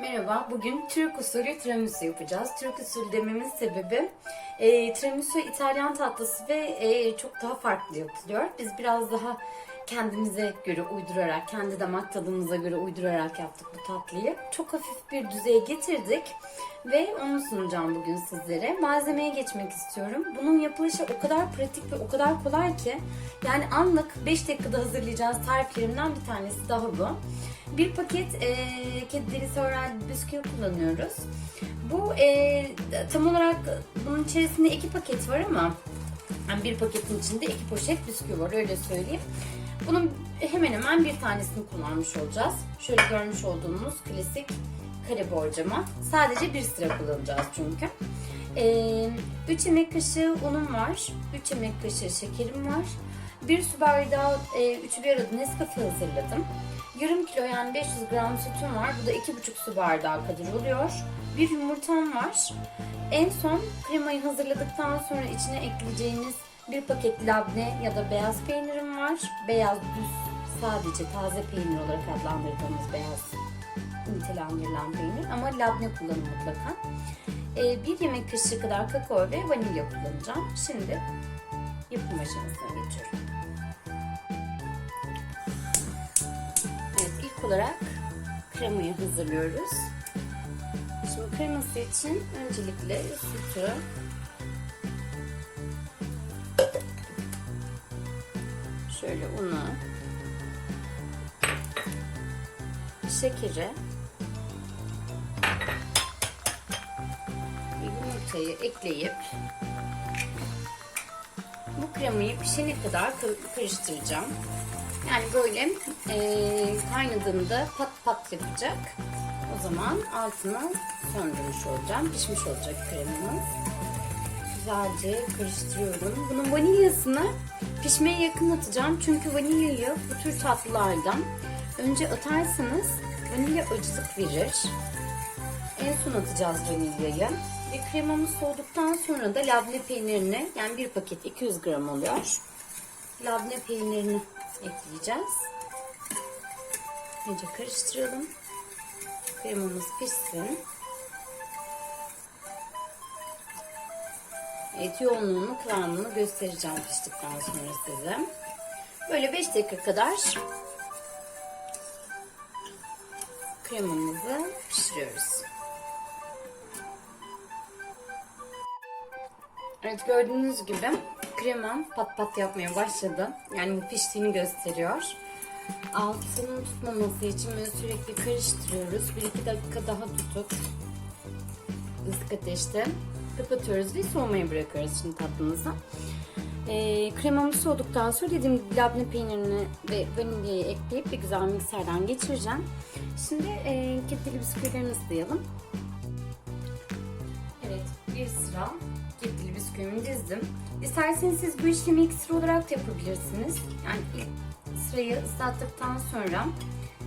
Merhaba, bugün Türk usulü tiramisu yapacağız. Türk usulü dememin sebebi e, tiramisu İtalyan tatlısı ve e, çok daha farklı yapılıyor. Biz biraz daha kendimize göre uydurarak, kendi damak tadımıza göre uydurarak yaptık bu tatlıyı. Çok hafif bir düzeye getirdik ve onu sunacağım bugün sizlere. Malzemeye geçmek istiyorum. Bunun yapılışı o kadar pratik ve o kadar kolay ki yani anlık 5 dakikada hazırlayacağız tariflerimden bir tanesi daha bu. Bir paket e, kedi derisi öğren bisküvi kullanıyoruz. Bu e, tam olarak bunun içerisinde iki paket var ama yani bir paketin içinde iki poşet bisküvi var öyle söyleyeyim. Bunun hemen hemen bir tanesini kullanmış olacağız. Şöyle görmüş olduğunuz klasik kare borcama. Sadece bir sıra kullanacağız çünkü. 3 yemek kaşığı unum var. 3 yemek kaşığı şekerim var. 1 su bardağı e, üçü bir arada Nescafe hazırladım. Yarım kilo yani 500 gram sütüm var. Bu da 2,5 su bardağı kadar oluyor. Bir yumurtam var. En son kremayı hazırladıktan sonra içine ekleyeceğiniz bir paket labne ya da beyaz peynirim var. Beyaz düz sadece taze peynir olarak adlandırdığımız beyaz nitelendirilen peynir ama labne kullanın mutlaka. Ee, bir yemek kaşığı kadar kakao ve vanilya kullanacağım. Şimdi yapım aşamasına geçiyorum. Evet ilk olarak kremayı hazırlıyoruz. Şimdi kreması için öncelikle sütü şöyle unu şekeri ve yumurtayı ekleyip bu kremayı pişene kadar karıştıracağım. Yani böyle e, kaynadığında pat pat yapacak. O zaman altını söndürmüş olacağım. Pişmiş olacak kremamız. Güzelce karıştırıyorum. Bunun vanilyasını pişmeye yakın atacağım. Çünkü vanilyayı bu tür tatlılardan önce atarsanız vanilya acılık verir. En son atacağız vanilyayı. Ve kremamız soğuduktan sonra da labne peynirini yani bir paket 200 gram oluyor. Labne peynirini ekleyeceğiz. İyice karıştıralım. Kremamız pişsin. Evet yoğunluğunu kıvamını göstereceğim piştikten sonra size. Böyle 5 dakika kadar kremamızı pişiriyoruz. Evet gördüğünüz gibi kremam pat pat yapmaya başladı. Yani piştiğini gösteriyor. Altının tutmaması için böyle sürekli karıştırıyoruz. 1-2 dakika daha tutup ısık ateşte kapatıyoruz ve soğumaya bırakıyoruz şimdi tatlımızı. Ee, kremamız soğuduktan sonra dediğim gibi labne peynirini ve vanilyayı ekleyip bir güzel mikserden geçireceğim. Şimdi e, kedili bisküvilerini ıslayalım. Evet bir sıra kedili bisküvimi dizdim. İsterseniz siz bu işlemi ilk sıra olarak da yapabilirsiniz. Yani ilk sırayı ıslattıktan sonra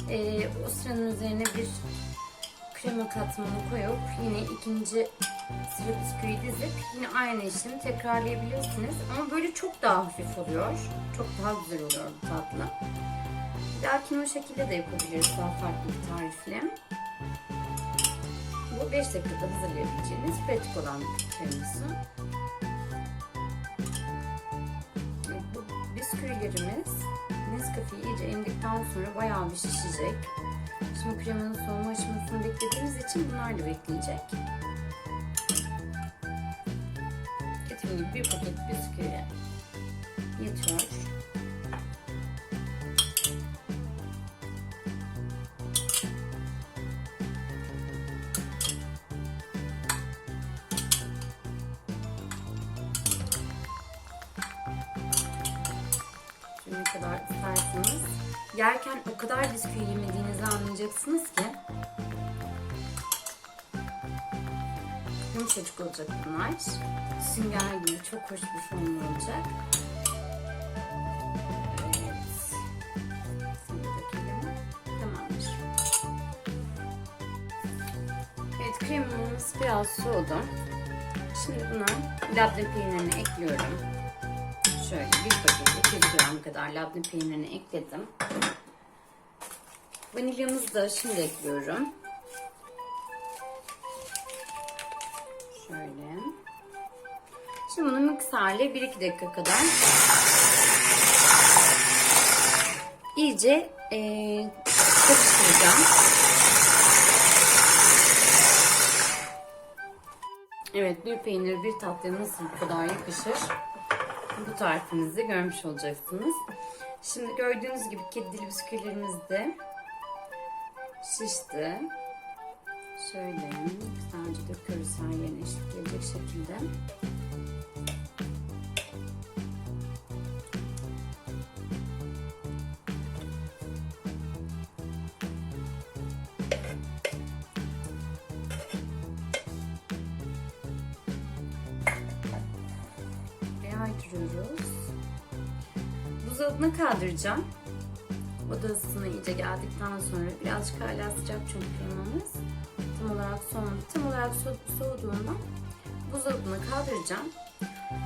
e, o sıranın üzerine bir krema katmanı koyup yine ikinci sıra bisküvi dizip yine aynı işlemi tekrarlayabilirsiniz. Ama böyle çok daha hafif oluyor. Çok daha güzel oluyor bu tatlı. Lakin o şekilde de yapabiliriz daha farklı bir tarifle. Bu 5 dakikada hazırlayabileceğiniz pratik olan bir tiramisu. Bu bisküvilerimiz Nescafe'yi iyice emdikten sonra bayağı bir şişecek. Şimdi kremanın beklediğimiz için bunlar da bekleyecek. Dediğim gibi bir paket bisküvi yetiyor. Şimdi kadar isterseniz. Yerken o kadar bisküvi yemediğinizi anlayacaksınız ki. Yumuşacık olacak bunlar. Sünger gibi çok hoş bir formu olacak. Evet. Evet kremamız biraz soğudu. Şimdi buna labne peynirini ekliyorum. Şöyle bir paket 200 gram kadar labne peynirini ekledim. Vanilyamızı da şimdi ekliyorum. Şimdi bunu mikserle 1-2 dakika kadar iyice eee karıştıracağım. Evet bir peynir bir tatlıya nasıl bu kadar yakışır bu tarifimizde görmüş olacaksınız. Şimdi gördüğünüz gibi kedi dili bisküvilerimiz de şişti. Şöyle güzelce döküyoruz her yerine eşit gelecek şekilde. Yaydırıyoruz. Buzdolabına kaldıracağım. Oda ısısına iyice geldikten sonra birazcık hala sıcak çünkü kremamız tam olarak soğumadı. Tam olarak so- soğuduğunda buzdolabına kaldıracağım.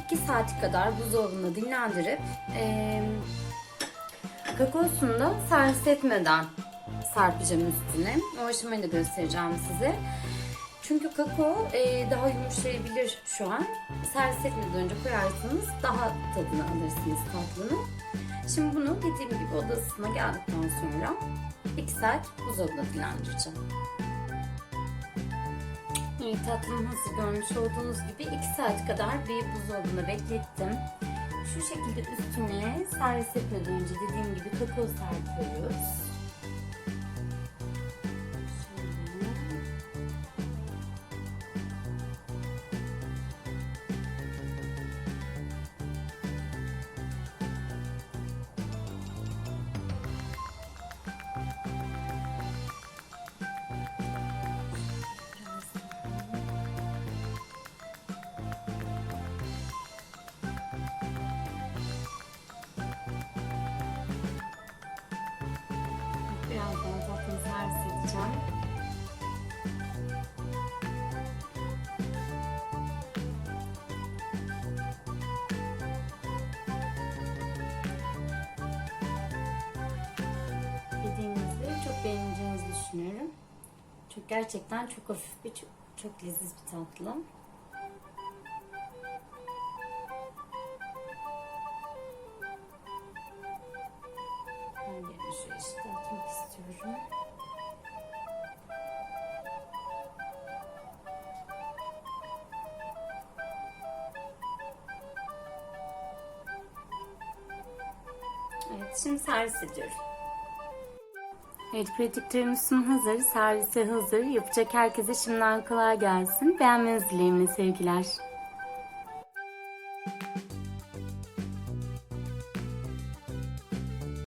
2 saat kadar buzdolabında dinlendirip eee kakaosunu da servis etmeden serpeceğim üstüne. O aşamayı da göstereceğim size. Çünkü kakao e, daha yumuşayabilir şu an. Servis etmeden önce koyarsanız daha tadını alırsınız tatlının. Şimdi bunu dediğim gibi odasına geldikten sonra 2 saat buzdolabında dinlendireceğim. Evet tatlım görmüş olduğunuz gibi 2 saat kadar bir buzdolabında beklettim. Şu şekilde üstüne servis etmeden önce dediğim gibi kakao serpiyoruz. Servis edeceğim. Dediğinizde çok beğeneceğinizi düşünüyorum. Çok gerçekten çok hafif bir çok, çok leziz bir tatlı. Ben işte atmak istiyorum. Evet, şimdi servis ediyorum. Evet, pratik tiramisun hazır, servise hazır. Yapacak herkese şimdiden kolay gelsin. Beğenmenizi dileğimle sevgiler.